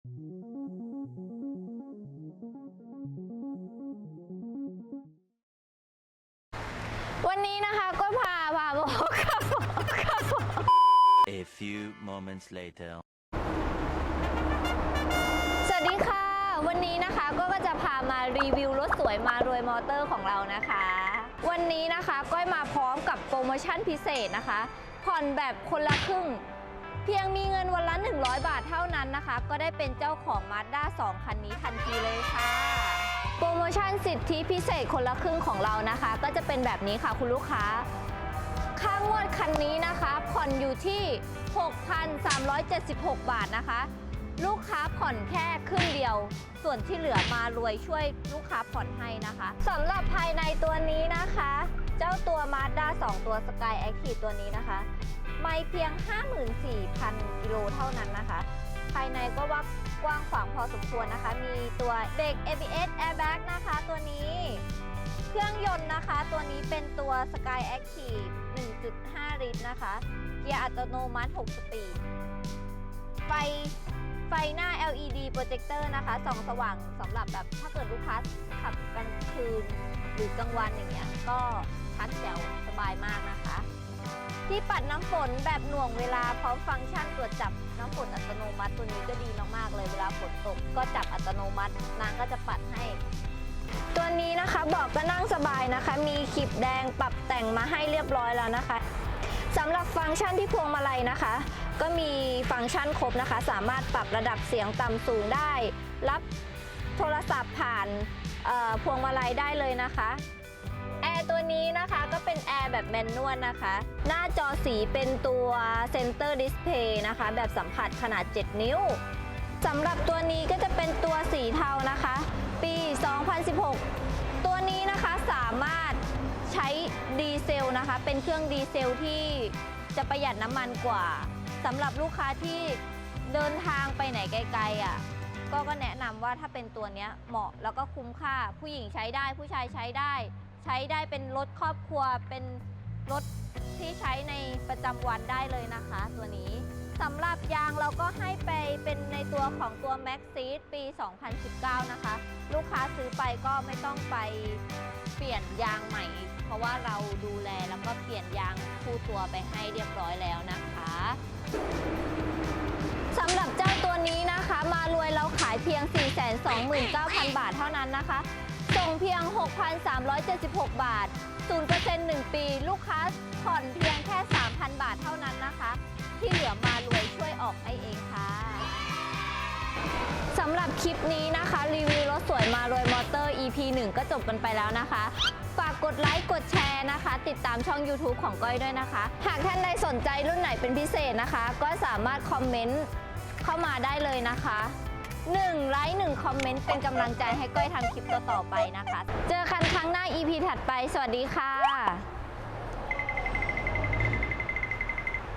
วันนี้นะคะก็พาพาโมเข้า A few moments later. สวัสดีค่ะ วันนี้นะคะก็ก็จะพามารีวิวรถสวยมารวยมอเตอร์ของเรานะคะ วันนี้นะคะก้อยมาพร้อมกับโปรโมชั่นพิเศษนะคะ ผ่อนแบบคนละครึ่ง เพียงมีเงินวันละ 100 บาทเท่านั้นนะคะ ก็ได้เป็นเจ้าของ Mazda 2 คันนี้ทันทีเลยค่ะ โปรโมชั่นสิทธิพิเศษคนละครึ่งของเรานะคะ ก็จะเป็นแบบนี้ค่ะคุณลูกค้า ค่างวดคันนี้นะคะผ่อนอยู่ที่ 6,376 บาทนะคะ ลูกค้าผ่อนแค่ครึ่งเดียว ส่วนที่เหลือมารวยช่วยลูกค้าผ่อนให้นะคะสำหรับภายในตัวนี้นะคะ เจ้าตัว Mazda 2 ตัว Sky Active ตัวนี้นะคะ ไม่เพียง 54,000 กิโลเท่านั้นนะคะ ภายในก็ว่ากว้างขวางพอสมควรนะคะ มีตัวเบรก ABS Airbag นะคะตัวนี้ เครื่องยนต์นะคะ ตัวนี้เป็นตัว Sky Active 1.5 ลิตรนะคะ เกียร์อัตโนมัติ 6 สปีด ไฟไฟหน้า LED โปรเจคเตอร์นะคะส่องสว่างสำหรับแบบถ้าเกิดลูกค้าขับกลางคืน หรือกลางวันอย่างเงี้ยก็ชัดแจ๋วสบายมากนะคะ ที่ปัดน้ำฝนแบบหน่วงเวลาพร้อมฟังก์ชันตรวจจับน้ำฝนอัตโนมัติตัวนี้ก็ดีมากๆเลยเวลาฝนตกก็จับอัตโนมัตินางก็จะปัดให้ ตัวนี้นะคะเบอกก็นั่งสบายนะคะ มีขีบแดงปรับแต่งมาให้เรียบร้อยแล้วนะคะสำหรับฟังก์ชันที่พวงมาลัยนะคะ ก็มีฟังก์ชันครบนะคะ สามารถปรับระดับเสียงต่ำสูงได้ รับโทรศัพท์ผ่านพวงมาลัยได้เลยนะคะ ร์ตัวนี้นะคะก็เป็นแอร์แบบแมนนวลนะคะ หน้าจอสีเป็นตัวเซนเตอร์ดิสเพย์นะคะ แบบสัมผัสขนาด 7 นิ้วสำหรับตัวนี้ก็จะเป็นตัวสีเทานะคะ ปี 2016 ตัวนี้นะคะสามารถใช้ดีเซลนะคะ เป็นเครื่องดีเซลที่จะประหยัดน้ำมันกว่าสำหรับลูกค้าที่เดินทางไปไหนไกลๆอะก็ก็แนะนำว่าถ้าเป็นตัวนี้เหมาะแล้วก็คุ้มค่าผู้หญิงใช้ได้ผู้ชายใช้ได้ ใช้ได้เป็นรถครอบครัวเป็นรถที่ใช้ในประจำวันได้เลยนะคะ ตัวนี้สำหรับยางเราก็ให้ไปเป็นในตัวของตัว Max s e a t ปี 2019 นะคะ ลูกค้าซื้อไปก็ไม่ต้องไปเปลี่ยนยางใหม่ เพราะว่าเราดูแลแล้วก็เปลี่ยนยางคู่ตัวไปให้เรียบร้อยแล้วนะคะสำหรับเจ้าตัวนี้นะคะ มารวยเราขายเพียง 429,000 บาทเท่านั้นนะคะ ส่งเพียง 6,376 บาท 0% 1 ปี ลูกค้าผ่อนเพียงแค่ 3,000 บาทเท่านั้นนะคะ ที่เหลือมารวยช่วยออกให้เองค่ะสำหรับคลิปนี้นะคะ รีวิวรถสวยมารวยมอเตอร์ EP 1 ก็จบกันไปแล้วนะคะ ฝากกดไลค์กดแชร์นะคะ ติดตามช่อง YouTube ของก้อยด้วยนะคะ หากท่านใดสนใจรุ่นไหนเป็นพิเศษนะคะ ก็สามารถคอมเมนต์เข้ามาได้เลยนะคะ 1ไลค์1คอมเมนต์เป็นกำลังใจให้ก้อยทำคลิปต่อๆไปนะคะ เจอกันครั้งหน้า EP ถัดไป สวัสดีค่ะ